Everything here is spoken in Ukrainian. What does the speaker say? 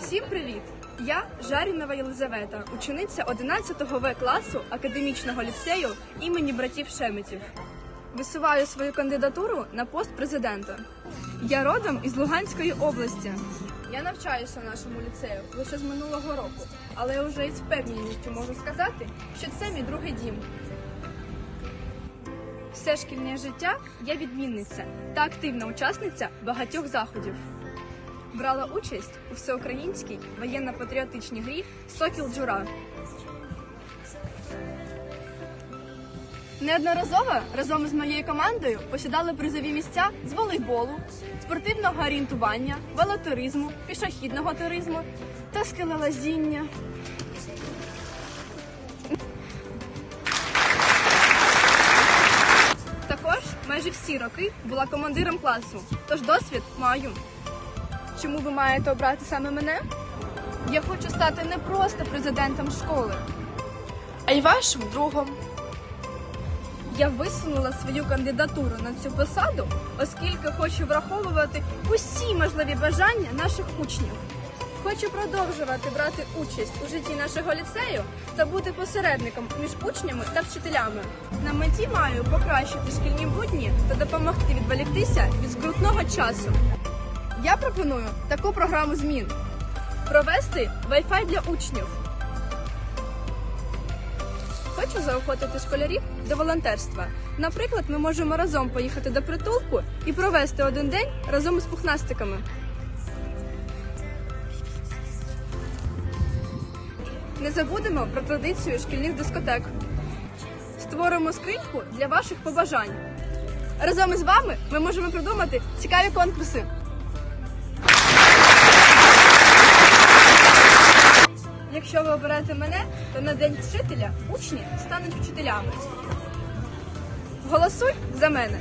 Всім привіт! Я Жарінова Єлизавета, учениця 11 В класу академічного ліцею імені братів Шеметів. Висуваю свою кандидатуру на пост президента. Я родом із Луганської області. Я навчаюся в нашому ліцею лише з минулого року, але я вже із впевненістю можу сказати, що це мій другий дім. Все шкільне життя я відмінниця та активна учасниця багатьох заходів. Брала участь у всеукраїнській воєнно-патріотичній грі Сокіл Джура. Неодноразово разом із моєю командою посідали призові місця з волейболу, спортивного орієнтування, велотуризму, пішохідного туризму та скелелазіння. Також майже всі роки була командиром класу, тож досвід маю. Чому ви маєте обрати саме мене? Я хочу стати не просто президентом школи, а й вашим другом. Я висунула свою кандидатуру на цю посаду, оскільки хочу враховувати усі можливі бажання наших учнів. Хочу продовжувати брати участь у житті нашого ліцею та бути посередником між учнями та вчителями. На меті маю покращити шкільні будні та допомогти відволіктися від скрутного часу. Я пропоную таку програму змін: провести Wi-Fi для учнів. Хочу заохотити школярів до волонтерства. Наприклад, ми можемо разом поїхати до притулку і провести один день разом із пухнастиками. Не забудемо про традицію шкільних дискотек. Створимо скриньку для ваших побажань. Разом із вами ми можемо придумати цікаві конкурси. Ви оберете мене, то на день вчителя учні стануть вчителями. Голосуй за мене.